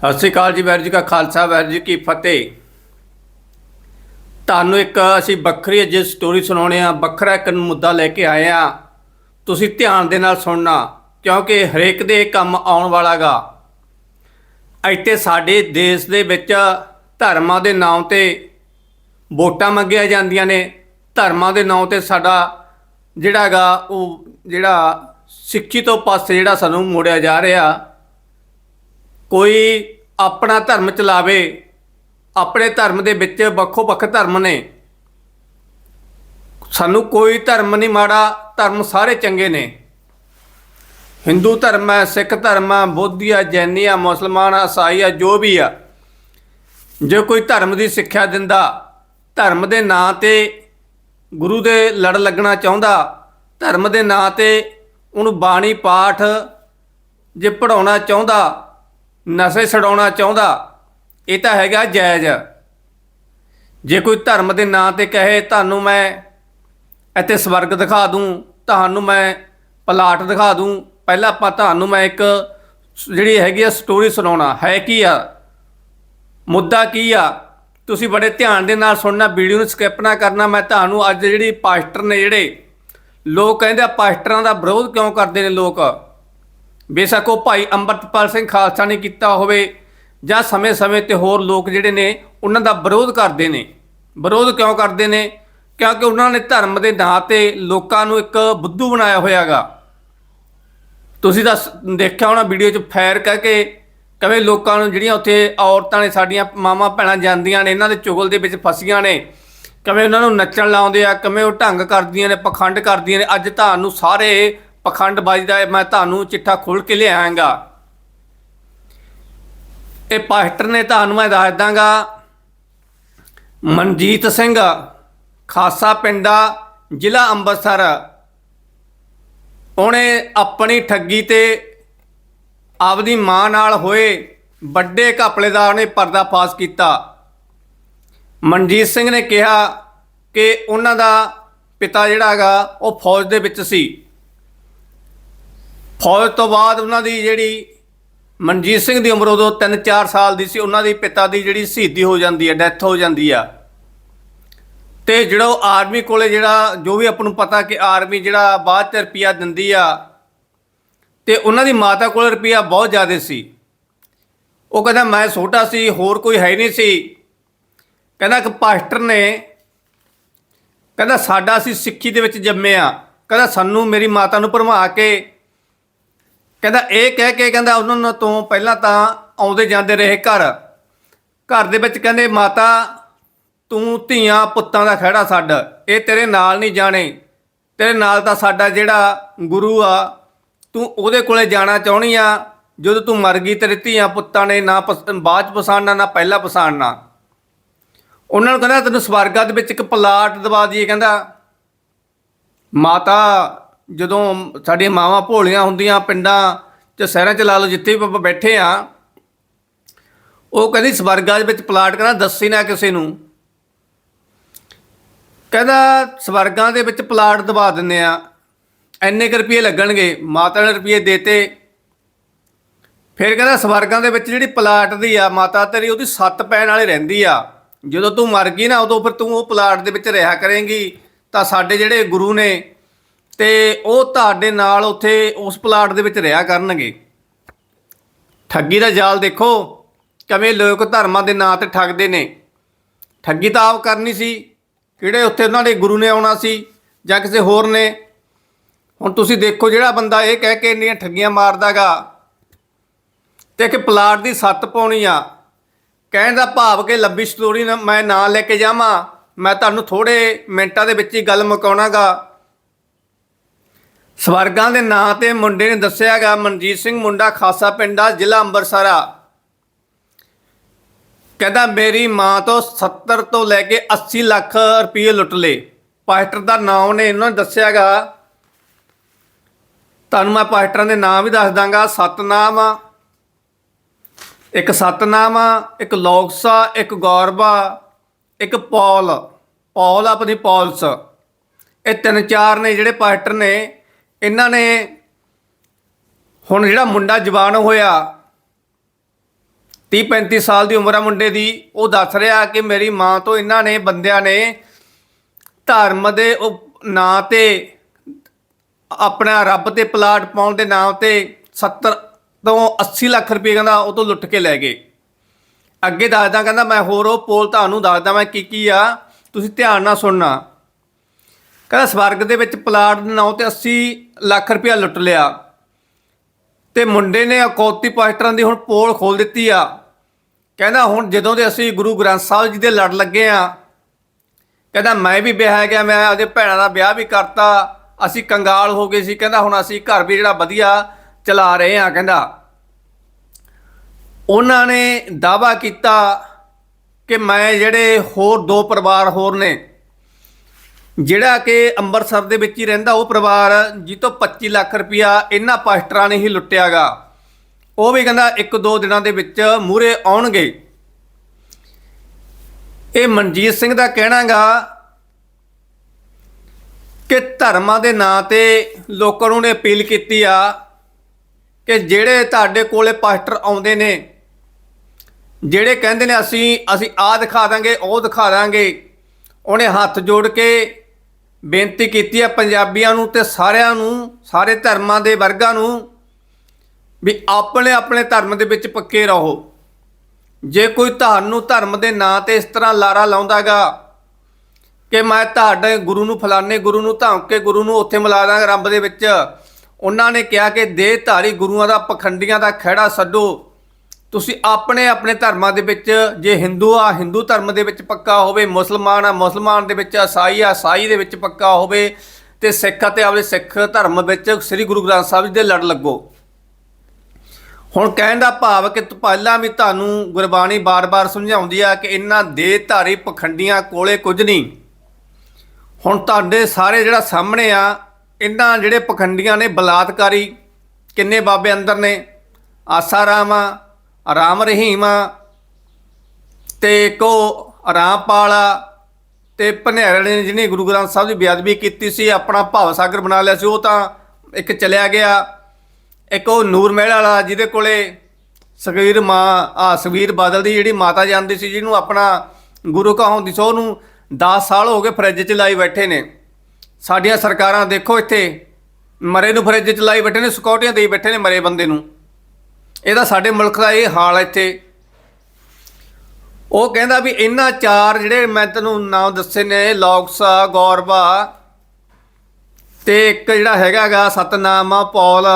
ਸਤਿ ਸ਼੍ਰੀ ਅਕਾਲ ਜੀ, ਵਾਹਿਗੁਰੂ ਜੀ ਕਾ ਖਾਲਸਾ, ਵਾਹਿਗੁਰੂ ਜੀ ਕੀ ਫਤਿਹ। ਤੁਹਾਨੂੰ ਇੱਕ ਅਸੀਂ ਵੱਖਰੀ ਜਿਹੀ ਸਟੋਰੀ ਸੁਣਾਉਣੇ ਆ। ਵੱਖਰਾ ਇੱਕ ਮੁੱਦਾ ਲੈ ਕੇ ਆਏ ਆ। ਤੁਸੀਂ ਧਿਆਨ ਦੇ ਨਾਲ ਸੁਣਨਾ, ਕਿਉਂਕਿ ਹਰੇਕ ਦੇ ਕੰਮ ਆਉਣ ਵਾਲਾਗਾ। ਇੱਥੇ ਸਾਡੇ ਦੇਸ਼ ਦੇ ਵਿੱਚ ਧਰਮਾਂ ਦੇ ਨਾਂ ਤੇ ਵੋਟਾਂ ਮੰਗੀਆਂ ਜਾਂਦੀਆਂ ਨੇ। ਧਰਮਾਂ ਦੇ ਨਾਂ ਤੇ ਸਾਡਾ ਜਿਹੜਾਗਾ ਉਹ ਜਿਹੜਾ ਸਿੱਖੀ ਤੋਂ ਪਾਸੇ ਜਿਹੜਾ ਸਾਨੂੰ ਮੋੜਿਆ ਜਾ ਰਿਹਾ। ਕੋਈ ਆਪਣਾ ਧਰਮ ਚਲਾਵੇ, ਆਪਣੇ ਧਰਮ ਦੇ ਵਿੱਚ ਵੱਖੋ ਵੱਖ ਧਰਮ ਨੇ। ਸਾਨੂੰ ਕੋਈ ਧਰਮ ਨਹੀਂ ਮਾੜਾ, ਧਰਮ ਸਾਰੇ ਚੰਗੇ ਨੇ। ਹਿੰਦੂ ਧਰਮ ਹੈ, ਸਿੱਖ ਧਰਮ ਹੈ, ਬੋਧੀ ਹੈ, ਜੈਨੀ ਹੈ, ਮੁਸਲਮਾਨ ਹੈ ਈਸਾਈ ਹੈ, ਜੋ ਵੀ ਆ ਜੇ ਕੋਈ ਧਰਮ ਦੀ ਸਿੱਖਿਆ ਦਿੰਦਾ, ਧਰਮ ਦੇ ਨਾਂ ਤੇ ਗੁਰੂ ਦੇ ਲੜ ਲੱਗਣਾ ਚਾਹੁੰਦਾ, ਧਰਮ ਦੇ ਨਾਂ ਤੇ ਉਹਨੂੰ ਬਾਣੀ ਪਾਠ ਜੇ ਪੜਾਉਣਾ ਚਾਹੁੰਦਾ ਨਸ਼ੇ ਛਡਾਉਣਾ ਚਾਹੁੰਦਾ, ਇਹ ਤਾਂ ਹੈਗਾ ਜਾਇਜ਼। ਜੇ ਕੋਈ ਧਰਮ ਦੇ ਨਾਂ ਤੇ ਕਹੇ, ਤੁਹਾਨੂੰ ਮੈਂ ਇੱਥੇ ਸਵਰਗ ਦਿਖਾ ਦੂੰ, ਤੁਹਾਨੂੰ ਮੈਂ ਪਲਾਟ ਦਿਖਾ ਦੂੰ, ਪਹਿਲਾਂ ਆਪਾਂ ਤੁਹਾਨੂੰ ਮੈਂ ਇੱਕ ਜਿਹੜੀ ਹੈਗੀ ਆ ਸਟੋਰੀ ਸੁਣਾਉਣਾ। ਹੈ ਕੀ ਆ? ਮੁੱਦਾ ਕੀ ਆ? ਤੁਸੀਂ ਬੜੇ ਧਿਆਨ ਦੇ ਨਾਲ ਸੁਣਨਾ, ਵੀਡੀਓ ਨੂੰ ਸਕਿਪ ਨਾ ਕਰਨਾ। ਮੈਂ ਤੁਹਾਨੂੰ ਅੱਜ ਜਿਹੜੀ ਪਾਸਟਰ ਨੇ ਜਿਹੜੇ ਲੋਕ ਕਹਿੰਦੇ ਆ, ਪਾਸਟਰਾਂ ਦਾ ਵਿਰੋਧ ਕਿਉਂ ਕਰਦੇ ਨੇ ਲੋਕ? ਬੇਸ਼ੱਕ ਉਹ ਭਾਈ ਅੰਮ੍ਰਿਤਪਾਲ ਸਿੰਘ ਖਾਲਸਾ ਨੇ ਕੀਤਾ ਹੋਵੇ ਜਾਂ ਸਮੇਂ-ਸਮੇਂ ਤੇ ਹੋਰ ਲੋਕ ਜਿਹੜੇ ਨੇ, ਉਹਨਾਂ ਦਾ ਵਿਰੋਧ ਕਰਦੇ ਨੇ। ਵਿਰੋਧ ਕਿਉਂ ਕਰਦੇ ਨੇ? ਕਿਉਂਕਿ ਉਹਨਾਂ ਨੇ ਧਰਮ ਦੇ ਨਾਂ ਤੇ ਲੋਕਾਂ ਨੂੰ ਇੱਕ ਬੁੱਧੂ ਬਣਾਇਆ ਹੋਇਆਗਾ। ਤੁਸੀਂ ਤਾਂ ਦੇਖਿਆ ਹੋਣਾ ਵੀਡੀਓ 'ਚ ਫੈਰ ਕਹਿ ਕੇ ਕਿਵੇਂ ਲੋਕਾਂ ਨੂੰ ਜਿਹੜੀਆਂ ਉੱਥੇ ਔਰਤਾਂ ਨੇ, ਸਾਡੀਆਂ ਮਾਵਾਂ ਭੈਣਾਂ ਜਾਂਦੀਆਂ ਨੇ, ਇਹਨਾਂ ਦੇ ਚੁਗਲ ਦੇ ਵਿੱਚ ਫਸੀਆਂ ਨੇ, ਕਵੇਂ ਉਹਨਾਂ ਨੂੰ ਨੱਚਣ ਲਾਉਂਦੇ ਆ, ਕਵੇਂ ਉਹ ਢੰਗ ਕਰਦੀਆਂ ਨੇ, ਪਖੰਡ ਕਰਦੀਆਂ ਨੇ, ਅੱਜ ਤੁਹਾਨੂੰ ਸਾਰੇ ਪਖੰਡਬਾਜ਼ੀ ਦਾ ਮੈਂ ਤੁਹਾਨੂੰ ਚਿੱਠਾ ਖੋਲ ਕੇ ਲਿਆਵਾਂਗਾ ਇਹ ਪਾਸਟਰ ਨੇ ਤੁਹਾਨੂੰ ਮੈਂ ਦੱਸ ਦਾਂਗਾ, ਮਨਜੀਤ ਸਿੰਘ, ਖਾਸਾ ਪਿੰਡਾ, ਜ਼ਿਲ੍ਹਾ ਅੰਮ੍ਰਿਤਸਰ ਉਹਨੇ ਆਪਣੀ ਠੱਗੀ ਤੇ ਆਪਦੀ ਮਾਂ ਨਾਲ ਹੋਏ ਵੱਡੇ ਘਪਲੇ ਦਾ ਉਹਨੇ ਪਰਦਾਫਾਸ਼ ਕੀਤਾ। ਮਨਜੀਤ ਸਿੰਘ ਨੇ ਕਿਹਾ ਕਿ ਉਹਨਾਂ ਦਾ ਪਿਤਾ ਜਿਹੜਾ ਹੈਗਾ ਉਹ ਫੌਜ ਦੇ ਵਿੱਚ ਸੀ। ਫੌਜ ਤੋਂ ਬਾਅਦ ਉਹਨਾਂ ਦੀ ਜਿਹੜੀ ਮਨਜੀਤ ਸਿੰਘ ਦੀ ਉਮਰ ਉਦੋਂ 3-4 ਸਾਲ ਦੀ ਸੀ, ਉਹਨਾਂ ਦੇ ਪਿਤਾ ਦੀ ਜਿਹੜੀ ਸ਼ਹੀਦੀ ਹੋ ਜਾਂਦੀ ਹੈ, ਡੈਥ ਹੋ ਜਾਂਦੀ ਆ। ਤੇ ਜਿਹੜਾ ਉਹ ਆਰਮੀ ਕੋਲੇ ਜਿਹੜਾ, ਜੋ ਵੀ ਆਪਾਂ ਨੂੰ ਪਤਾ ਕਿ ਆਰਮੀ ਜਿਹੜਾ ਬਾਅਦ ਚ ਰੁਪਿਆ ਦਿੰਦੀ ਆ, ਤੇ ਉਹਨਾਂ ਦੀ ਮਾਤਾ ਕੋਲ ਰੁਪਿਆ ਬਹੁਤ ਜ਼ਿਆਦਾ ਸੀ। ਉਹ ਕਹਿੰਦਾ, ਮੈਂ ਛੋਟਾ ਸੀ, ਹੋਰ ਕੋਈ ਹੈ ਨਹੀਂ ਸੀ। ਕਹਿੰਦਾ, ਇੱਕ ਪਾਸਟਰ ਨੇ, ਕਹਿੰਦਾ ਸਾਡਾ ਅਸੀਂ ਸਿੱਖੀ ਦੇ ਵਿੱਚ ਜੰਮੇ ਆ। ਕਹਿੰਦਾ, ਸਾਨੂੰ ਮੇਰੀ ਮਾਤਾ ਨੂੰ ਭਰਮਾ ਕੇ ਕਹਿੰਦਾ ਇਹ ਕਹਿ ਕੇ ਕਹਿੰਦਾ ਉਹਨਾਂ ਤੋਂ ਪਹਿਲਾਂ ਤਾਂ ਆਉਂਦੇ ਜਾਂਦੇ ਰਹੇ ਘਰ। ਘਰ ਦੇ ਵਿੱਚ ਕਹਿੰਦੇ, ਮਾਤਾ, ਤੂੰ ਧੀਆਂ ਪੁੱਤਾਂ ਦਾ ਖਹਿੜਾ ਛੱਡ। ਇਹ ਤੇਰੇ ਨਾਲ ਨਹੀਂ ਜਾਣੇ। ਤੇਰੇ ਨਾਲ ਤਾਂ ਸਾਡਾ ਜਿਹੜਾ ਗੁਰੂ ਆ, ਤੂੰ ਉਹਦੇ ਕੋਲੇ ਜਾਣਾ ਚਾਹਣੀ ਆ। ਜਦੋਂ ਤੂੰ ਮਰ ਗਈ, ਤੇਰੇ ਧੀਆਂ ਪੁੱਤਾਂ ਨੇ ਨਾ ਪਸ- ਬਾਅਦ ਚ ਪਛਾਣਨਾ, ਨਾ ਪਹਿਲਾਂ ਪਛਾਣਨਾ। ਉਹਨਾਂ ਨੂੰ ਕਹਿੰਦਾ, ਤੈਨੂੰ ਸਵਰਗਾ ਦੇ ਵਿੱਚ ਇੱਕ ਪਲਾਟ ਦਵਾ ਦਈਏ। ਕਹਿੰਦਾ, ਮਾਤਾ ਜਦੋਂ ਸਾਡੀਆਂ ਮਾਵਾਂ ਭੋਲੀਆਂ ਹੁੰਦੀਆਂ ਪਿੰਡਾਂ ਤੇ ਸ਼ਹਿਰਾਂ ਚ ਲਾ ਲਓ ਜਿੱਥੇ ਵੀ ਆਪਾਂ ਬੈਠੇ ਆ, ਉਹ ਕਹਿੰਦੀ ਸਵਰਗਾਂ ਦੇ ਵਿੱਚ ਪਲਾਟ ਕਹਿੰਦਾ ਦੱਸੀ ਨਾ ਕਿਸੇ ਨੂੰ। ਕਹਿੰਦਾ ਸਵਰਗਾਂ ਦੇ ਵਿੱਚ ਪਲਾਟ ਦਵਾ ਦਿੰਨੇ ਆ ਐਨੇ ਕੁ ਰੁਪਏ ਲੱਗਣਗੇ, ਮਾਤਾ ਨੇ ਰੁਪਏ ਦੇਤੇ। ਫਿਰ ਕਹਿੰਦਾ ਸਵਰਗਾਂ ਦੇ ਵਿੱਚ ਜਿਹੜੀ ਪਲਾਟ ਦੀ ਆ, ਮਾਤਾ ਤੇਰੀ ਉਹਦੀ ਸੱਤ ਪੈਣ ਵਾਲੇ ਰਹਿੰਦੀ ਆ। ਜਦੋਂ ਤੂੰ ਮਰ ਗਈ ਨਾ, ਉਦੋਂ ਫਿਰ ਤੂੰ ਉਹ ਪਲਾਟ ਦੇ ਵਿੱਚ ਰਿਹਾ ਕਰੇਂਗੀ। ਤਾਂ ਸਾਡੇ ਜਿਹੜੇ ਗੁਰੂ ਨੇ ਤੇ ਉਹ ਤੁਹਾਡੇ ਨਾਲ ਉੱਥੇ ਉਸ ਪਲਾਟ ਦੇ ਵਿੱਚ ਰਿਹਾ ਕਰਨਗੇ। ਠੱਗੀ ਦਾ ਜਾਲ ਦੇਖੋ, ਕਿਵੇਂ ਲੋਕ ਧਰਮਾਂ ਦੇ ਨਾਂ ਤੇ ਠੱਗਦੇ ਨੇ। ਠੱਗੀ ਤਾਂ ਆਪ ਕਰਨੀ ਸੀ, ਕਿਹੜੇ ਉੱਥੇ ਉਹਨਾਂ ਦੇ ਗੁਰੂ ਨੇ ਆਉਣਾ ਸੀ ਜਾਂ ਕਿਸੇ ਹੋਰ ਨੇ। ਹੁਣ ਤੁਸੀਂ ਦੇਖੋ ਜਿਹੜਾ ਬੰਦਾ ਇਹ ਕਹਿ ਕੇ ਇੰਨੀਆਂ ਠੱਗੀਆਂ ਮਾਰਦਾਗਾ। ਤੇ ਕਿ ਪਲਾਟ ਦੀ ਸੱਤ ਪਾਉਣੀ ਆ। ਕਹਿਣ ਦਾ ਭਾਵ ਕਿ ਲੰਬੀ ਸਟੋਰੀ ਮੈਂ ਨਾ ਲੈ ਕੇ ਜਾਵਾਂ, ਮੈਂ ਤੁਹਾਨੂੰ ਥੋੜੇ ਮਿੰਟਾਂ ਦੇ ਵਿੱਚ ਹੀ ਗੱਲ ਮੁਕਾਉਣਾਗਾ। ਸਵਰਗਾਂ ਦੇ ਨਾਂ ਤੇ ਮੁੰਡੇ ਨੇ ਦੱਸਿਆਗਾ ਮਨਜੀਤ ਸਿੰਘ ਮੁੰਡਾ ਖਾਸਾ ਪਿੰਡਾ ਜ਼ਿਲ੍ਹਾ ਅੰਮ੍ਰਿਤਸਰ ਆ। ਕਹਿੰਦਾ, ਮੇਰੀ ਮਾਂ ਤੋਂ 70 ਤੋਂ ਲੈ ਕੇ 80 ਲੱਖ ਰੁਪਏ ਲੁੱਟ ਲਏ। ਪਾਸਟਰ ਦਾ ਨਾਮ ਨੇ ਇਹਨਾਂ ਨੇ ਦੱਸਿਆਗਾ ਤੁਹਾਨੂੰ ਮੈਂ ਪਾਸਟਰਾਂ ਦੇ ਨਾਮ ਵੀ ਦੱਸ ਦਾਂਗਾ। ਸਤਨਾਮ ਆ, ਇੱਕ ਸਤਨਾਮ ਆ, ਇੱਕ ਲੋਕਸਾ, ਇੱਕ ਗੌਰਬਾ, ਇੱਕ ਪੌਲ। ਪੌਲ ਆਪਣੀ ਪੌਲਸ। ਇਹ ਤਿੰਨ ਚਾਰ ਨੇ ਜਿਹੜੇ ਪਾਸਟਰ ਨੇ। ਇਹਨਾਂ ਨੇ ਹੁਣ ਜਿਹੜਾ ਮੁੰਡਾ ਜਵਾਨ ਹੋਇਆ 30 35 ਸਾਲ ਦੀ ਉਮਰ ਆ ਮੁੰਡੇ ਦੀ, ਉਹ ਦੱਸ ਰਿਹਾ ਕਿ ਮੇਰੀ ਮਾਂ ਤੋਂ ਇਹਨਾਂ ਨੇ ਬੰਦਿਆਂ ਨੇ ਧਰਮ ਦੇ ਉਹ ਨਾਂ ਤੇ ਆਪਣਾ ਰੱਬ ਤੇ ਪਲਾਟ ਪਾਉਣ ਦੇ ਨਾਮ ਤੇ 70 ਤੋਂ 80 ਲੱਖ ਰੁਪਏ ਕਹਿੰਦਾ ਉਹ ਤੋਂ ਲੁੱਟ ਕੇ ਲੈ ਗਏ। ਅੱਗੇ ਦੱਸਦਾ ਕਹਿੰਦਾ ਮੈਂ ਹੋਰ ਉਹ ਪੋਲ ਤੁਹਾਨੂੰ ਦੱਸਦਾ ਮੈਂ ਕੀ ਕੀ ਆ, ਤੁਸੀਂ ਧਿਆਨ ਨਾਲ ਸੁਣਨਾ। ਕਹਿੰਦਾ ਸਵਰਗ ਦੇ ਵਿੱਚ ਪਲਾਟ ਦੇ ਨਾਂ ਤੇ 80 ਲੱਖ ਰੁਪਇਆ ਲੁੱਟ ਲਿਆ। ਤੇ ਮੁੰਡੇ ਨੇ ਅਕੌਤੀ ਪਾਸਟਰਾਂ ਦੀ ਹੁਣ ਪੋਲ ਖੋਲ ਦਿੱਤੀ ਆ। ਕਹਿੰਦਾ ਹੁਣ ਜਦੋਂ ਦੇ ਅਸੀਂ ਗੁਰੂ ਗ੍ਰੰਥ ਸਾਹਿਬ ਜੀ ਦੇ ਲੜ ਲੱਗੇ ਆ, ਕਹਿੰਦਾ ਮੈਂ ਵੀ ਵਿਆਹ ਗਿਆ, ਮੈਂ ਆਪਦੇ ਭੈਣਾਂ ਦਾ ਵਿਆਹ ਵੀ ਕਰਤਾ, ਅਸੀਂ ਕੰਗਾਲ ਹੋ ਗਏ ਸੀ, ਕਹਿੰਦਾ ਹੁਣ ਅਸੀਂ ਘਰ ਵੀ ਜਿਹੜਾ ਵਧੀਆ ਚਲਾ ਰਹੇ ਆ, ਕਹਿੰਦਾ। ਉਹਨਾਂ ਨੇ ਦਾਵਾ ਕੀਤਾ ਕਿ ਮੈਂ ਜਿਹੜੇ ਹੋਰ ਦੋ ਪਰਿਵਾਰ ਹੋਰ ਨੇ ਜਿਹੜਾ ਕਿ ਅੰਮ੍ਰਿਤਸਰ ਦੇ ਵਿੱਚ ਹੀ ਰਹਿੰਦਾ, ਉਹ ਪਰਿਵਾਰ ਜੀ ਤੋਂ 25 ਲੱਖ ਰੁਪਇਆ ਇਹਨਾਂ ਪਾਸਟਰਾਂ ਨੇ ਹੀ ਲੁੱਟਿਆਗਾ। ਉਹ ਵੀ ਕਹਿੰਦਾ ਇੱਕ ਦੋ ਦਿਨਾਂ ਦੇ ਵਿੱਚ ਮੂਰੇ ਆਉਣਗੇ। ਇਹ ਮਨਜੀਤ ਸਿੰਘ ਦਾ ਕਹਿਣਾਗਾ ਕਿ ਧਰਮਾਂ ਦੇ ਨਾਂ ਤੇ ਲੋਕਾਂ ਨੂੰ ਨੇ ਅਪੀਲ ਕੀਤੀ ਆ ਕਿ ਜਿਹੜੇ ਤੁਹਾਡੇ ਕੋਲੇ ਪਾਸਟਰ ਆਉਂਦੇ ਨੇ, ਜਿਹੜੇ ਕਹਿੰਦੇ ਨੇ ਅਸੀਂ ਅਸੀਂ ਆਹ ਦਿਖਾ ਦਾਂਗੇ, ਉਹ ਦਿਖਾ ਦਾਂਗੇ, ਉਹਨੇ ਹੱਥ ਜੋੜ ਕੇ ਬੇਨਤੀ ਕੀਤੀ ਹੈ ਪੰਜਾਬੀਆਂ ਨੂੰ ਤੇ ਸਾਰਿਆਂ ਨੂੰ, ਸਾਰੇ ਧਰਮਾਂ ਦੇ ਵਰਗਾਂ ਨੂੰ, ਵੀ ਆਪਣੇ ਆਪਣੇ ਧਰਮ ਦੇ ਵਿੱਚ ਪੱਕੇ ਰਹੋ। ਜੇ ਕੋਈ ਤੁਹਾਨੂੰ ਧਰਮ ਦੇ ਨਾਂ ਤੇ ਇਸ ਤਰ੍ਹਾਂ ਲਾਰਾ ਲਾਉਂਦਾਗਾ ਕਿ ਮੈਂ ਤੁਹਾਡੇ ਗੁਰੂ ਨੂੰ, ਫਲਾਣੇ ਗੁਰੂ ਨੂੰ, ਧਮਕ ਕੇ ਗੁਰੂ ਨੂੰ ਉੱਥੇ ਮਿਲਾ ਦਾਂਗਾ ਰੱਬ ਦੇ ਵਿੱਚ, ਉਹਨਾਂ ਨੇ ਕਿਹਾ ਕਿ ਦੇਹ ਧਾਰੀ ਗੁਰੂਆਂ ਦਾ ਪਖੰਡੀਆਂ ਦਾ ਖਹਿੜਾ ਛੱਡੋ। ਤੁਸੀਂ ਆਪਣੇ ਆਪਣੇ ਧਰਮਾਂ ਦੇ ਵਿੱਚ, ਜੇ ਹਿੰਦੂ ਆ ਹਿੰਦੂ ਧਰਮ ਦੇ ਵਿੱਚ ਪੱਕਾ ਹੋਵੇ, ਮੁਸਲਮਾਨ ਆ, ਮੁਸਲਮਾਨ ਦੇ ਵਿੱਚ ਈਸਾਈ ਆ, ਈਸਾਈ ਦੇ ਵਿੱਚ ਪੱਕਾ ਹੋਵੇ, ਤੇ ਸਿੱਖ ਤੇ ਆਪਣੇ ਸਿੱਖ ਧਰਮ ਵਿੱਚ ਸ੍ਰੀ ਗੁਰੂ ਗ੍ਰੰਥ ਸਾਹਿਬ ਜੀ ਦੇ ਲੜ ਲੱਗੋ। ਹੁਣ ਕਹਿਣ ਦਾ ਭਾਵ ਕਿ ਪਹਿਲਾਂ ਵੀ ਤੁਹਾਨੂੰ ਗੁਰਬਾਣੀ ਬਾਰ-ਬਾਰ ਸਮਝਾਉਂਦੀ ਆ ਕਿ ਇਹਨਾਂ ਦੇ ਧਾਰੀ ਪਖੰਡੀਆਂ ਕੋਲੇ ਕੁਝ ਨਹੀਂ। ਹੁਣ ਤੁਹਾਡੇ ਸਾਰੇ ਜਿਹੜਾ ਸਾਹਮਣੇ ਆ, ਇਹਨਾਂ ਜਿਹੜੇ ਪਖੰਡੀਆਂ ਨੇ ਬਲਾਤਕਾਰੀ, ਕਿੰਨੇ ਬਾਬੇ ਅੰਦਰ ਨੇ? ਆਸਾ ਰਾਮ ਆ ਰਾਮ ਰਹੀਮ ਆ ਤੇ ਕੋ ਰਾਮਪਾਲ ਆ ਤੇ ਭਨੇਰੇ ਨੇ ਜਿਹਨੇ ਗੁਰੂ ਗ੍ਰੰਥ ਸਾਹਿਬ ਦੀ ਬੇਅਦਬੀ ਕੀਤੀ ਸੀ, ਆਪਣਾ ਭਾਵ ਸਾਗਰ ਬਣਾ ਲਿਆ ਸੀ, ਉਹ ਤਾਂ ਇੱਕ ਚਲਿਆ ਗਿਆ। ਇੱਕ ਉਹ ਨੂਰ ਮਹਿਲ ਵਾਲਾ ਜਿਹਦੇ ਕੋਲੇ ਸੁਖਬੀਰ ਮਾਂ, ਆ ਸੁਖਬੀਰ ਬਾਦਲ ਦੀ ਜਿਹੜੀ ਮਾਤਾ ਜਾਂਦੀ ਸੀ, ਜਿਹਨੂੰ ਆਪਣਾ ਗੁਰੂ ਕਹਾਉਂਦੀ ਸੀ, ਉਹਨੂੰ 10 ਸਾਲ ਹੋ ਗਏ ਫਰਿੱਜ 'ਚ ਲਾਈ ਬੈਠੇ ਨੇ। ਸਾਡੀਆਂ ਸਰਕਾਰਾਂ ਦੇਖੋ ਇੱਥੇ, ਮਰੇ ਨੂੰ ਫਰਿੱਜ 'ਚ ਲਾਈ ਬੈਠੇ ਨੇ ਸਿਕਿਉਰਟੀਆਂ ਦੇਈ ਬੈਠੇ ਨੇ ਮਰੇ ਬੰਦੇ ਨੂੰ। ਇਹਦਾ ਸਾਡੇ ਮੁਲਕ ਦਾ ਇਹ ਹਾਲ ਇੱਥੇ। ਉਹ ਕਹਿੰਦਾ ਵੀ ਇਹਨਾਂ ਚਾਰ ਜਿਹੜੇ ਮੈਂ ਤੈਨੂੰ ਨਾਮ ਦੱਸੇ ਨੇ, ਲੌਕਸਾ ਗੌਰਵਾ ਤੇ ਇੱਕ ਜਿਹੜਾ ਹੈਗਾਗਾ ਸਤਨਾਮ ਆ ਪੌਲ।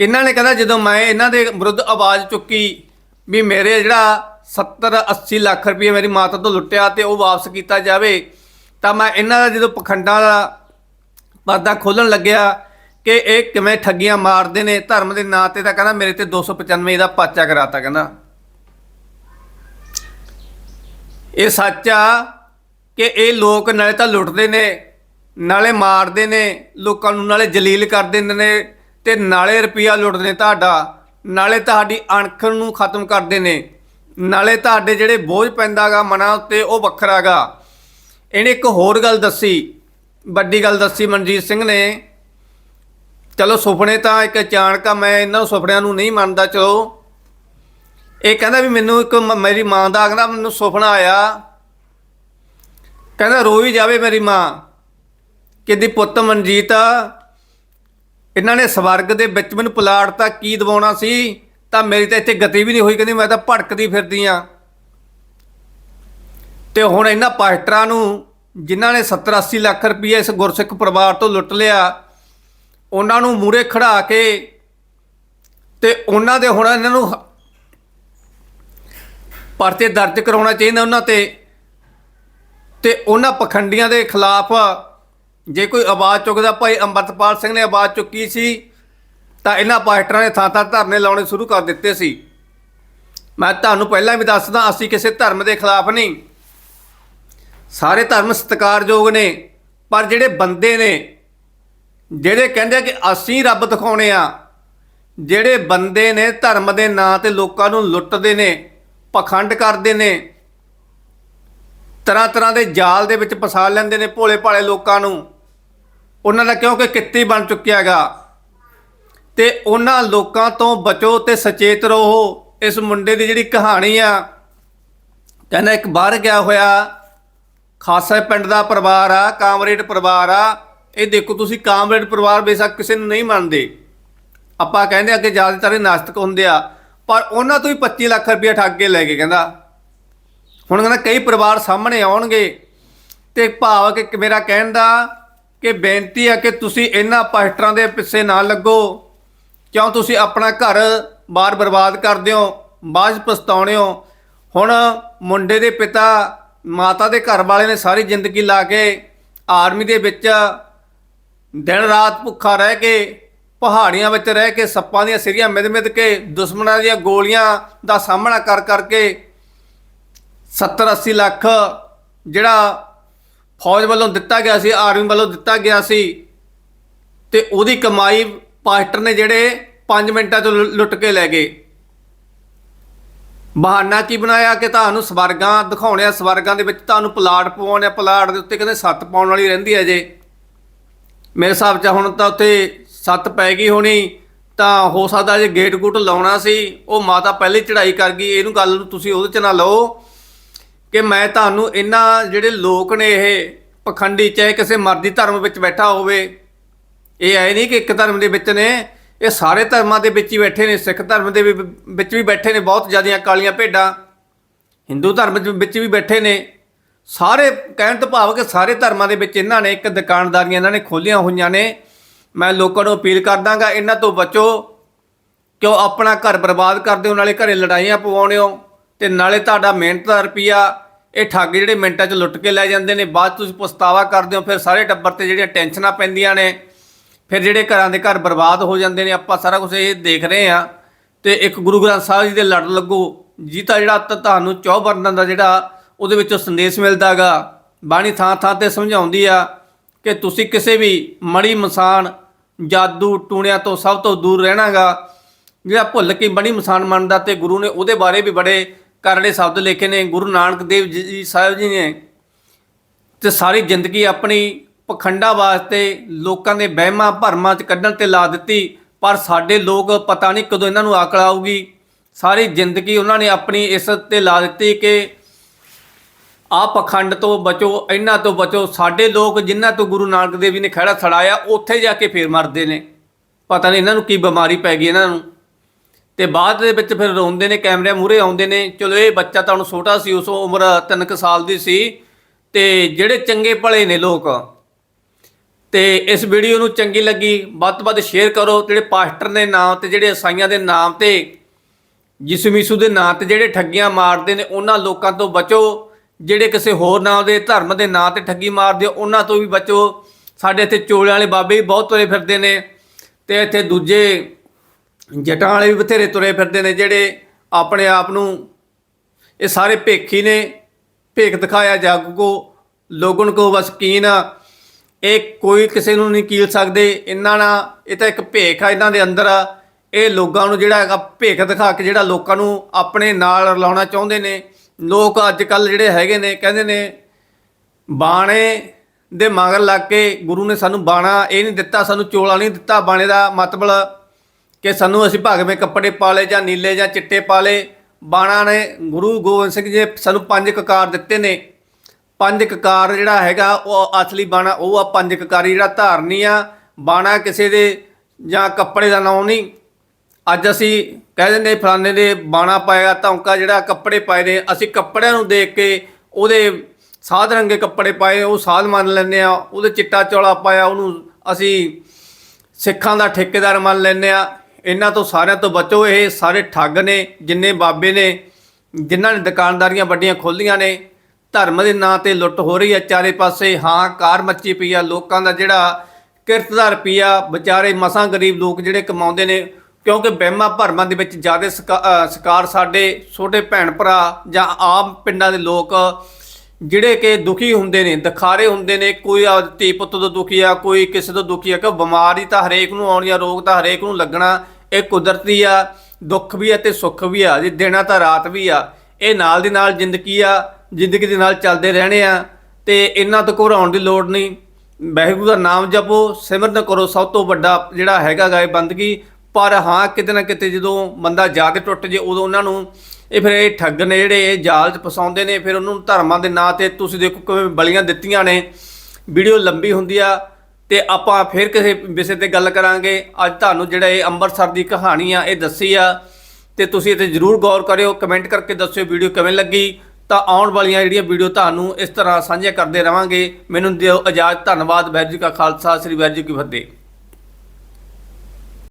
ਇਹਨਾਂ ਨੇ ਕਹਿੰਦਾ ਜਦੋਂ ਮੈਂ ਇਹਨਾਂ ਦੇ ਵਿਰੁੱਧ ਆਵਾਜ਼ ਚੁੱਕੀ ਵੀ ਮੇਰੇ ਜਿਹੜਾ 70 80 ਲੱਖ ਰੁਪਏ ਮੇਰੀ ਮਾਤਾ ਤੋਂ ਲੁੱਟਿਆ ਤੇ ਉਹ ਵਾਪਸ ਕੀਤਾ ਜਾਵੇ, ਤਾਂ ਮੈਂ ਇਹਨਾਂ ਦਾ ਜਦੋਂ ਪਖੰਡਾਂ ਦਾ ਪਰਦਾ ਖੋਲਣ ਲੱਗਿਆ ਕਿ ਇਹ ਕਿਵੇਂ ਠੱਗੀਆਂ ਮਾਰਦੇ ਨੇ, ਧਰਮ ਦੇ ਨਾਂ ਤੇ ਤਾਂ ਕਹਿੰਦਾ ਮੇਰੇ ਤੇ 295 ਦਾ ਪਾਚਾ ਕਰਾਤਾ ਕਹਿੰਦਾ। ਇਹ ਸੱਚ ਆ ਕਿ ਇਹ ਲੋਕ ਨਾਲੇ ਤਾਂ ਲੁੱਟਦੇ ਨੇ, ਨਾਲੇ ਮਾਰਦੇ ਨੇ, ਲੋਕਾਂ ਨੂੰ ਨਾਲੇ ਜਲੀਲ ਕਰ ਦਿੰਦੇ ਨੇ ਤੇ ਨਾਲੇ ਰੁਪਈਆ ਲੁੱਟਦੇ ਨੇ ਤੁਹਾਡਾ, ਨਾਲੇ ਤੁਹਾਡੀ ਅਣਖ ਨੂੰ ਖਤਮ ਕਰਦੇ ਨੇ, ਨਾਲੇ ਤੁਹਾਡੇ ਜਿਹੜੇ ਬੋਝ ਪੈਂਦਾਗਾ ਮਨਾਂ ਉੱਤੇ ਉਹ ਵੱਖਰਾਗਾ। ਇਹਨੇ ਇੱਕ ਹੋਰ ਗੱਲ ਦੱਸੀ, ਵੱਡੀ ਗੱਲ ਦੱਸੀ ਮਨਜੀਤ ਸਿੰਘ ਨੇ ਚਲੋ ਸੁਪਨੇ ਤਾਂ ਇੱਕ ਅਚਾਨਕਾ ਮੈਂ ਇਹਨਾਂ ਸੁਪਨਿਆਂ ਨੂੰ ਨਹੀਂ ਮੰਨਦਾ, ਚਲੋ। ਇਹ ਕਹਿੰਦਾ ਵੀ ਮੈਨੂੰ ਇੱਕ ਮ- ਮੇਰੀ ਮਾਂ ਦਾ ਕਹਿੰਦਾ ਮੈਨੂੰ ਸੁਪਨਾ ਆਇਆ। ਕਹਿੰਦਾ ਰੋਈ ਜਾਵੇ ਮੇਰੀ ਮਾਂ। ਕਿਦੀ ਪੁੱਤ ਮਨਜੀਤ, ਇਹਨਾਂ ਨੇ ਸਵਰਗ ਦੇ ਵਿੱਚ ਮੈਨੂੰ ਪਲਾਟ ਤਾਂ ਕੀ ਦਵਾਉਣਾ ਸੀ? ਤਾਂ ਮੇਰੀ ਤਾਂ ਇੱਥੇ ਗਤੀ ਵੀ ਨਹੀਂ ਹੋਈ, ਕਹਿੰਦੀ ਮੈਂ ਤਾਂ ਭੜਕਦੀ ਫਿਰਦੀ ਆ। ਤੇ ਹੁਣ ਇਹਨਾਂ ਪਾਸਟਰਾਂ ਨੂੰ, ਜਿਨ੍ਹਾਂ ਨੇ 70 80 ਲੱਖ ਰੁਪਏ ਇਸ ਗੁਰਸਿੱਖ ਪਰਿਵਾਰ ਤੋਂ ਲੁੱਟ ਲਿਆ ਉਹਨਾਂ ਨੂੰ ਮੂਰੇ ਖੜਾ ਕੇ ਤੇ ਉਹਨਾਂ ਦੇ ਹੁਣ ਇਹਨਾਂ ਨੂੰ ਪਰਤੇ ਦਰਜ ਕਰਾਉਣਾ ਚਾਹੀਦਾ ਉਹਨਾਂ ਤੇ। ਤੇ ਉਹਨਾਂ ਪਖੰਡੀਆਂ ਦੇ ਖਿਲਾਫ ਜੇ ਕੋਈ ਆਵਾਜ਼ ਚੁੱਕਦਾ, ਭਾਈ ਅੰਮ੍ਰਿਤਪਾਲ ਸਿੰਘ ਨੇ ਆਵਾਜ਼ ਚੁੱਕੀ ਸੀ, ਤਾਂ ਇਹਨਾਂ ਪਾਸਟਰਾਂ ਨੇ ਥਾਂ ਥਾਂ ਧਰਨੇ ਲਾਉਣੇ ਸ਼ੁਰੂ ਕਰ ਦਿੱਤੇ ਸੀ। ਮੈਂ ਤੁਹਾਨੂੰ ਪਹਿਲਾਂ ਵੀ ਦੱਸਦਾ, ਅਸੀਂ ਕਿਸੇ ਧਰਮ ਦੇ ਖਿਲਾਫ ਨਹੀਂ। ਸਾਰੇ ਧਰਮ ਸਤਿਕਾਰਯੋਗ ਨੇ, ਪਰ ਜਿਹੜੇ ਬੰਦੇ ਨੇ ਜਿਹੜੇ ਕਹਿੰਦੇ ਆ ਕਿ ਅਸੀਂ ਰੱਬ ਦਿਖਾਉਣੇ ਆ, ਜਿਹੜੇ ਬੰਦੇ ਨੇ ਧਰਮ ਦੇ ਨਾਂ ਤੇ ਲੋਕਾਂ ਨੂੰ ਲੁੱਟਦੇ ਨੇ, ਪਖੰਡ ਕਰਦੇ ਨੇ, ਤਰ੍ਹਾਂ ਤਰ੍ਹਾਂ ਦੇ ਜਾਲ ਦੇ ਵਿੱਚ ਫਸਾ ਲੈਂਦੇ ਨੇ ਭੋਲੇ ਭਾਲੇ ਲੋਕਾਂ ਨੂੰ, ਉਹਨਾਂ ਦਾ ਕਿਉਂਕਿ ਕਿੱਤੀ ਬਣ ਚੁੱਕਿਆ ਹੈਗਾ। ਤੇ ਉਹਨਾਂ ਲੋਕਾਂ ਤੋਂ ਬਚੋ ਤੇ ਸਚੇਤ ਰਹੋ। ਇਸ ਮੁੰਡੇ ਦੀ ਜਿਹੜੀ ਕਹਾਣੀ ਆ, ਕਹਿੰਦਾ ਇੱਕ ਬਾਹਰ ਗਿਆ ਹੋਇਆ, ਖਾਸਾ ਪਿੰਡ ਦਾ ਪਰਿਵਾਰ ਆ ਕਾਮਰੇਡ ਪਰਿਵਾਰ ਆ ਇਹ ਦੇਖੋ ਤੁਸੀਂ ਕਾਮਰੇਡ ਪਰਿਵਾਰ ਬੇਸ਼ੱਕ ਕਿਸੇ ਨੂੰ ਨਹੀਂ ਮੰਨਦੇ। ਆਪਾਂ ਕਹਿੰਦੇ ਆ ਕਿ ਜ਼ਿਆਦਾਤਰ ਇਹ ਨਾਸਤਕ ਹੁੰਦੇ ਆ, ਪਰ ਉਹਨਾਂ ਤੋਂ ਹੀ 25 ਲੱਖ ਰੁਪਏ ਠੱਗ ਕੇ ਲੈ ਗਏ ਕਹਿੰਦਾ। ਹੁਣ ਕਹਿੰਦਾ ਕਈ ਪਰਿਵਾਰ ਸਾਹਮਣੇ ਆਉਣਗੇ ਤੇ ਭਾਵ ਕਿ ਮੇਰਾ ਕਹਿਣ ਦਾ ਕਿ ਬੇਨਤੀ ਆ ਕਿ ਤੁਸੀਂ ਇਹਨਾਂ ਪਾਸਟਰਾਂ ਦੇ ਪਿੱਛੇ ਨਾ ਲੱਗੋ। ਕਿਉਂ ਤੁਸੀਂ ਆਪਣਾ ਘਰ ਬਾਰ ਬਰਬਾਦ ਕਰਦੇ ਹੋ, ਬਾਅਦ ਪਛਤਾਉਣੇ ਹੋ। ਹੁਣ ਮੁੰਡੇ ਦੇ ਪਿਤਾ, ਮਾਤਾ ਦੇ ਘਰ ਵਾਲੇ ਨੇ ਸਾਰੀ ਜ਼ਿੰਦਗੀ ਲਾ ਕੇ ਆਰਮੀ ਦੇ ਵਿੱਚ ਦਿਨ ਰਾਤ ਭੁੱਖਾ ਰਹਿ ਕੇ, ਪਹਾੜੀਆਂ ਵਿੱਚ ਰਹਿ ਕੇ, ਸੱਪਾਂ ਦੀਆਂ ਸਿਰੀਆਂ ਮਿਦ ਮਿਦ ਕੇ, ਦੁਸ਼ਮਣਾਂ ਦੀਆਂ ਗੋਲੀਆਂ ਦਾ ਸਾਹਮਣਾ ਕਰ ਕਰਕੇ 70 80 ਲੱਖ ਜਿਹੜਾ ਫੌਜ ਵੱਲੋਂ ਦਿੱਤਾ ਗਿਆ ਸੀ, ਆਰਮੀ ਵੱਲੋਂ ਦਿੱਤਾ ਗਿਆ ਸੀ, ਤੇ ਉਹਦੀ ਕਮਾਈ ਪਾਸਟਰ ਨੇ ਜਿਹੜੇ 5 ਮਿੰਟਾਂ 'ਚ ਲੁ- ਲੁੱਟ ਕੇ ਲੈ ਗਏ। ਬਹਾਨਾ ਕੀ ਬਣਾਇਆ ਕਿ ਤੁਹਾਨੂੰ ਸਵਰਗਾਂ ਦਿਖਾਉਣੇ ਆ, ਸਵਰਗਾਂ ਦੇ ਵਿੱਚ ਤੁਹਾਨੂੰ ਪਲਾਟ ਪਵਾਉਣੇ ਆ, ਪਲਾਟ ਦੇ ਉੱਤੇ ਕਹਿੰਦੇ ਸੱਤ ਪਾਉਣ ਵਾਲੀ ਰਹਿੰਦੀ ਹੈ ਜੇ। ਮੇਰੇ ਹਿਸਾਬ 'ਚ ਹੁਣ ਤਾਂ ਉੱਥੇ ਸੱਤ ਪੈ ਗਈ ਹੋਣੀ, ਤਾਂ ਹੋ ਸਕਦਾ ਜੇ ਗੇਟ ਗੂਟ ਲਾਉਣਾ ਸੀ, ਉਹ ਮਾਤਾ ਪਹਿਲੇ ਚੜ੍ਹਾਈ ਕਰ ਗਈ, ਇਹਨੂੰ ਗੱਲ ਨੂੰ ਤੁਸੀਂ ਉਹਦੇ 'ਚ ਨਾ ਲਓ ਕਿ ਮੈਂ ਤੁਹਾਨੂੰ ਇਹਨਾਂ ਜਿਹੜੇ ਲੋਕ ਨੇ ਇਹ ਪਖੰਡੀ, ਚਾਹੇ ਕਿਸੇ ਮਰਜ਼ੀ ਧਰਮ ਵਿੱਚ ਬੈਠਾ ਹੋਵੇ, ਇਹ ਐ ਨਹੀਂ ਕਿ ਇੱਕ ਧਰਮ ਦੇ ਵਿੱਚ ਨੇ, ਇਹ ਸਾਰੇ ਧਰਮਾਂ ਦੇ ਵਿੱਚ ਹੀ ਬੈਠੇ ਨੇ, ਸਿੱਖ ਧਰਮ ਦੇ ਵੀ- ਵਿੱਚ ਵੀ ਬੈਠੇ ਨੇ, ਬਹੁਤ ਜ਼ਿਆਦੀਆਂ ਕਾਲੀਆਂ ਭੇਡਾਂ, ਹਿੰਦੂ ਧਰਮ ਦੇ ਵਿੱਚ ਵੀ ਬੈਠੇ ਨੇ। ਸਾਰੇ ਕਹਿਣ ਤੋਂ ਭਾਵ ਕਿ ਸਾਰੇ ਧਰਮਾਂ ਦੇ ਵਿੱਚ ਇਹਨਾਂ ਨੇ ਇੱਕ ਦੁਕਾਨਦਾਰੀਆਂ ਇਹਨਾਂ ਨੇ ਖੋਲੀਆਂ ਹੋਈਆਂ ਨੇ। ਮੈਂ ਲੋਕਾਂ ਨੂੰ ਅਪੀਲ ਕਰਦਾਗਾ, ਇਹਨਾਂ ਤੋਂ ਬਚੋ। ਕਿਉਂ ਆਪਣਾ ਘਰ ਬਰਬਾਦ ਕਰਦੇ ਹੋ ਨਾਲੇ ਘਰੇ ਲੜਾਈਆਂ ਪਵਾਉਣੇ ਹੋ ਤੇ ਨਾਲੇ ਤੁਹਾਡਾ ਮਿਹਨਤ ਦਾ ਰੁਪਿਆ ਇਹ ਠੱਗ ਜਿਹੜੇ ਮਿੰਟਾਂ 'ਚ ਲੁੱਟ ਕੇ ਲੈ ਜਾਂਦੇ ਨੇ, ਬਾਅਦ 'ਚ ਤੁਸੀਂ ਪਛਤਾਵਾ ਕਰਦੇ ਹੋ ਫਿਰ ਸਾਰੇ ਟੱਬਰ ਤੇ ਜਿਹੜੀਆਂ ਟੈਨਸ਼ਨਾਂ ਪੈਂਦੀਆਂ ਨੇ, ਫਿਰ ਜਿਹੜੇ ਘਰਾਂ ਦੇ ਘਰ ਬਰਬਾਦ ਹੋ ਜਾਂਦੇ ਨੇ, ਆਪਾਂ ਸਾਰਾ ਕੁਝ ਇਹ ਦੇਖ ਰਹੇ ਆ ਤੇ ਇੱਕ ਗੁਰੂ ਗ੍ਰੰਥ ਸਾਹਿਬ ਜੀ ਦੇ ਲੜ ਲੱਗੋ, ਜੀਤਾ ਜਿਹੜਾ ਤ- ਤੁਹਾਨੂੰ ਚੌਵਰਨਾਂ ਦਾ ਜਿਹੜਾ ਉਹਦੇ ਵਿੱਚੋਂ ਸੰਦੇਸ਼ ਮਿਲਦਾਗਾ। ਬਾਣੀ ਥਾਂ ਥਾਂ ਤੇ ਸਮਝਾਉਂਦੀ ਆ ਕਿ ਤੁਸੀਂ ਕਿਸੇ ਵੀ ਮੜੀ ਮਸਾਨ, ਜਾਦੂ ਟੂਣਿਆਂ ਤੋਂ ਸਭ ਤੋਂ ਦੂਰ ਰਹਿਣਾਗਾ। ਜਿਹੜਾ ਭੁੱਲ ਕੇ ਬੜੀ ਮਸਾਨ ਮੰਨਦਾ ਤੇ ਗੁਰੂ ਨੇ ਉਹਦੇ ਬਾਰੇ ਵੀ ਬੜੇ ਕਰੜੇ ਸ਼ਬਦ ਲਿਖੇ ਨੇ, ਗੁਰੂ ਨਾਨਕ ਦੇਵ ਜੀ ਜੀ ਸਾਹਿਬ ਜੀ ਨੇ। ਤੇ ਸਾਰੀ ਜ਼ਿੰਦਗੀ ਆਪਣੀ ਪਖੰਡਾ ਵਾਸਤੇ ਲੋਕਾਂ ਦੇ ਵਹਿਮਾਂ ਭਰਮਾਂ 'ਚ ਕੱਢਣ ਤੇ ਲਾ ਦਿੱਤੀ, ਪਰ ਸਾਡੇ ਲੋਕ ਪਤਾ ਨਹੀਂ ਕਦੋਂ ਇਹਨਾਂ ਨੂੰ ਆਕਲ ਆਊਗੀ। ਸਾਰੀ ਜ਼ਿੰਦਗੀ ਉਹਨਾਂ ਨੇ ਆਪਣੀ ਇਸ ਤੇ ਲਾ ਦਿੱਤੀ ਕਿ ਆ ਪਖੰਡ ਤੋਂ ਬਚੋ, ਇਹਨਾਂ ਤੋਂ ਬਚੋ, ਸਾਡੇ ਲੋਕ ਜਿਨ੍ਹਾਂ ਤੋਂ ਗੁਰੂ ਨਾਨਕ ਦੇਵ ਜੀ ਨੇ ਖੜਾ ਛੜਾਇਆ ਉੱਥੇ ਜਾ ਕੇ ਫੇਰ ਮਰਦੇ ਨੇ। ਪਤਾ ਨਹੀਂ ਇਹਨਾਂ ਨੂੰ ਕੀ ਬਿਮਾਰੀ ਪੈ ਗਈ ਇਹਨਾਂ ਨੂੰ। ਤੇ ਬਾਅਦ ਦੇ ਵਿੱਚ ਫਿਰ ਰੋਂਦੇ ਨੇ ਕੈਮਰੇ ਮੂਹਰੇ ਆਉਂਦੇ ਨੇ, ਚਲੋ ਇਹ ਬੱਚਾ ਤਾਂ ਹੁਣ ਛੋਟਾ ਸੀ, ਉਸ ਉਮਰ 3 ਸਾਲ ਦੀ ਸੀ। ਤੇ ਜਿਹੜੇ ਚੰਗੇ ਭਲੇ ਨੇ ਲੋਕ, ਤੇ ਇਸ ਵੀਡੀਓ ਨੂੰ ਚੰਗੀ ਲੱਗੀ, ਵੱਧ ਤੋਂ ਵੱਧ ਸ਼ੇਅਰ ਕਰੋ, ਜਿਹੜੇ ਪਾਸਟਰ ਦੇ ਨਾਮ ਤੇ, ਜਿਹੜੇ ਇਸਾਈਆਂ ਦੇ ਨਾਮ ਤੇ, ਯਿਸੂ ਮਿਸੂ ਦੇ ਨਾਂ ਤੇ ਜਿਹੜੇ ਠੱਗੀਆਂ ਮਾਰਦੇ ਨੇ, ਉਹਨਾਂ ਲੋਕਾਂ ਤੋਂ ਬਚੋ। ਜਿਹੜੇ ਕਿਸੇ ਹੋਰ ਨਾਂ ਦੇ ਧਰਮ ਦੇ ਨਾਂ ਤੇ ਠੱਗੀ ਮਾਰਦੇ ਹੋ ਉਹਨਾਂ ਤੋਂ ਵੀ ਬਚੋ। ਸਾਡੇ ਇੱਥੇ ਚੋਲਿਆਂ ਵਾਲੇ ਬਾਬੇ ਵੀ ਬਹੁਤ ਤੁਰੇ ਫਿਰਦੇ ਨੇ ਤੇ ਇੱਥੇ ਦੂਜੇ ਜਟਾਂ ਵਾਲੇ ਵੀ ਬਥੇਰੇ ਤੁਰੇ ਫਿਰਦੇ ਨੇ ਜਿਹੜੇ ਆਪਣੇ ਆਪ ਨੂੰ ਇਹ ਸਾਰੇ ਭੇਖੀ ਨੇ। ਭੇਖ ਦਿਖਾਇਆ ਜੱਗ ਕੋ, ਲੋਗਨ ਕੋ ਬਸ ਕੀਨ ਇਹ ਕੋਈ ਕਿਸੇ ਨੂੰ ਨਹੀਂ ਕੀਲ ਸਕਦੇ। ਇਹਨਾਂ ਨਾਲ ਇਹ ਤਾਂ ਇੱਕ ਭੇਖ ਆ, ਇਹਨਾਂ ਦੇ ਅੰਦਰ ਇਹ ਲੋਕਾਂ ਨੂੰ ਜਿਹੜਾ ਹੈਗਾ ਭੇਖ ਦਿਖਾ ਕੇ ਜਿਹੜਾ ਲੋਕਾਂ ਨੂੰ ਆਪਣੇ ਨਾਲ ਰਲਾਉਣਾ ਚਾਹੁੰਦੇ ਨੇ। ਲੋਕ ਅੱਜ ਕੱਲ ਜਿਹੜੇ ਹੈਗੇ ਨੇ, ਕਹਿੰਦੇ ਨੇ, ਬਾਣੇ ਦੇ ਮਗਰ ਲੱਗ ਕੇ ਗੁਰੂ ਨੇ ਸਾਨੂੰ ਬਾਣਾ ਇਹ ਨਹੀਂ ਦਿੱਤਾ, ਸਾਨੂੰ ਚੋਲਾ ਨਹੀਂ ਦਿੱਤਾ, ਬਾਣੇ ਦਾ ਮਤਲਬ ਕਿ ਸਾਨੂੰ ਅਸੀਂ ਭਗਵੇਂ ਕੱਪੜੇ ਪਾ ਲਏ ਜਾਂ ਨੀਲੇ ਜਾਂ ਚਿੱਟੇ ਪਾ ਲਏ ਬਾਣਾ ਨੇ ਗੁਰੂ ਗੋਬਿੰਦ ਸਿੰਘ ਜੀ ਨੇ ਸਾਨੂੰ ਪੰਜ ਕਕਾਰ ਦਿੱਤੇ ਨੇ। ਪੰਜ ਕਕਾਰ ਜਿਹੜਾ ਹੈਗਾ, ਉਹ ਅਸਲੀ ਬਾਣਾ, ਉਹ ਆ ਪੰਜ ਕਕਾਰੀ ਜਿਹੜਾ ਧਾਰਨੀ ਆ। ਬਾਣਾ ਕਿਸੇ ਦੇ ਜਾਂ ਕੱਪੜੇ ਦਾ ਨਾਮ ਨਹੀਂ। ਅੱਜ ਅਸੀਂ ਕਹਿ ਦਿੰਦੇ ਫਲਾਣੇ ਦੇ ਬਾਣਾ ਪਾਇਆ, ਧੌਂਕਾ ਜਿਹੜਾ ਕੱਪੜੇ ਪਾਏ ਨੇ, ਅਸੀਂ ਕੱਪੜਿਆਂ ਨੂੰ ਦੇਖ ਕੇ ਉਹਦੇ ਸਾਧ ਰੰਗੇ ਕੱਪੜੇ ਪਾਏ, ਉਹ ਸਾਧ ਮੰਨ ਲੈਂਦੇ ਆ ਉਹਦੇ ਚਿੱਟਾ ਚੌਲਾ ਪਾਇਆ, ਉਹਨੂੰ ਅਸੀਂ ਸਿੱਖਾਂ ਦਾ ਠੇਕੇਦਾਰ ਮੰਨ ਲੈਂਦੇ ਆ ਇਹਨਾਂ ਤੋਂ ਸਾਰਿਆਂ ਤੋਂ ਬਚੋ ਇਹ, ਸਾਰੇ ਠੱਗ ਨੇ, ਜਿੰਨੇ ਬਾਬੇ ਨੇ, ਜਿਨ੍ਹਾਂ ਨੇ ਦੁਕਾਨਦਾਰੀਆਂ ਵੱਡੀਆਂ ਖੋਲੀਆਂ ਨੇ, ਧਰਮ ਦੇ ਨਾਂ ਤੇ ਲੁੱਟ ਹੋ ਰਹੀ ਹੈ ਚਾਰੇ ਪਾਸੇ। ਹਾਂ, ਕਾਰ ਮੱਚੀ ਪਈ ਆ, ਲੋਕਾਂ ਦਾ ਜਿਹੜਾ ਕਿਰਤ ਦਾ ਰੁਪਈਆ ਵਿਚਾਰੇ ਮਸਾਂ ਗਰੀਬ ਲੋਕ ਜਿਹੜੇ ਕਮਾਉਂਦੇ ਨੇ ਕਿਉਂਕਿ ਵਹਿਮਾਂ ਭਰਮਾਂ ਦੇ ਵਿੱਚ ਜ਼ਿਆਦਾ ਸ਼ਿਕਾਰ ਸਾਡੇ ਛੋਟੇ ਭੈਣ ਭਰਾ ਜਾਂ ਆਮ ਪਿੰਡਾਂ ਦੇ ਲੋਕ ਜਿਹੜੇ ਕਿ ਦੁਖੀ ਹੁੰਦੇ ਨੇ, ਦਿਖਾਰੇ ਹੁੰਦੇ ਨੇ, ਕੋਈ ਆ ਧੀ ਪੁੱਤ ਤੋਂ ਦੁਖੀ ਆ, ਕੋਈ ਕਿਸੇ ਤੋਂ ਦੁਖੀ ਆ ਕਿ ਬਿਮਾਰੀ ਤਾਂ ਹਰੇਕ ਨੂੰ ਆਉਣੀ ਆ ਰੋਗ ਤਾਂ ਹਰੇਕ ਨੂੰ ਲੱਗਣਾ, ਇਹ ਕੁਦਰਤੀ ਆ, ਦੁੱਖ ਵੀ ਆ ਤੇ ਸੁੱਖ ਵੀ ਆ, ਜੇ ਦਿਨਾਂ ਤਾਂ ਰਾਤ ਵੀ ਆ। ਇਹ ਨਾਲ ਦੀ ਨਾਲ ਜ਼ਿੰਦਗੀ ਆ, ਜ਼ਿੰਦਗੀ ਦੇ ਨਾਲ ਚੱਲਦੇ ਰਹਿਣੇ ਆ ਤੇ ਇਹਨਾਂ ਤੋਂ ਘਬਰਾਉਣ ਦੀ ਲੋੜ ਨਹੀਂ। ਵਾਹਿਗੁਰੂ ਦਾ ਨਾਮ ਜਪੋ, ਸਿਮਰਨ ਕਰੋ, ਸਭ ਤੋਂ ਵੱਡਾ ਜਿਹੜਾ ਹੈਗਾ ਗਾ ਇਹ ਬੰਦਗੀ। ਪਰ ਹਾਂ, ਕਿਤੇ ਨਾ ਕਿਤੇ ਜਦੋਂ ਬੰਦਾ ਜਾਗ ਟੁੱਟ ਜੇ, ਉਦੋਂ ਉਹਨਾਂ ਨੂੰ ਇਹ ਫਿਰ ਇਹ ਠੱਗ ਨੇ ਜਿਹੜੇ ਇਹ ਜਾਲ 'ਚ ਫਸਾਉਂਦੇ ਨੇ, ਫਿਰ ਉਹਨਾਂ ਨੂੰ ਧਰਮਾਂ ਦੇ ਨਾਂ ਤੇ ਤੁਸੀਂ ਦੇਖੋ ਕਿਵੇਂ ਬਲੀਆਂ ਦਿੱਤੀਆਂ ਨੇ। ਵੀਡੀਓ ਲੰਬੀ ਹੁੰਦੀ ਆ ਤੇ ਆਪਾਂ ਫਿਰ ਕਿਸੇ ਵਿਸ਼ੇ ਤੇ ਗੱਲ ਕਰਾਂਗੇ। ਅੱਜ ਤੁਹਾਨੂੰ ਜਿਹੜਾ ਇਹ ਅੰਮ੍ਰਿਤਸਰ ਦੀ ਕਹਾਣੀ ਆ, ਇਹ ਦੱਸੀ ਆ। ਤੇ ਤੁਸੀਂ ਇਹ ਤੇ ਜਰੂਰ ਗੌਰ ਕਰਿਓ, ਕਮੈਂਟ ਕਰਕੇ ਦੱਸਿਓ ਵੀਡੀਓ ਕਿਵੇਂ ਲੱਗੀ। ਤਾਂ ਆਉਣ ਵਾਲੀਆਂ ਜਿਹੜੀਆਂ ਵੀਡੀਓ ਤੁਹਾਨੂੰ ਇਸ ਤਰ੍ਹਾਂ ਸਾਂਝੀਆਂ ਕਰਦੇ ਰਵਾਂਗੇ। ਮੈਨੂੰ ਦਿਓ ਇਜਾਜ਼ਤ, ਧੰਨਵਾਦ, ਵਾਹਿਗੁਰੂ ਜੀ ਕਾ ਖਾਲਸਾ, ਸ੍ਰੀ ਵਾਹਿਗੁਰੂ ਜੀ ਕੀ ਫਤਿਹ।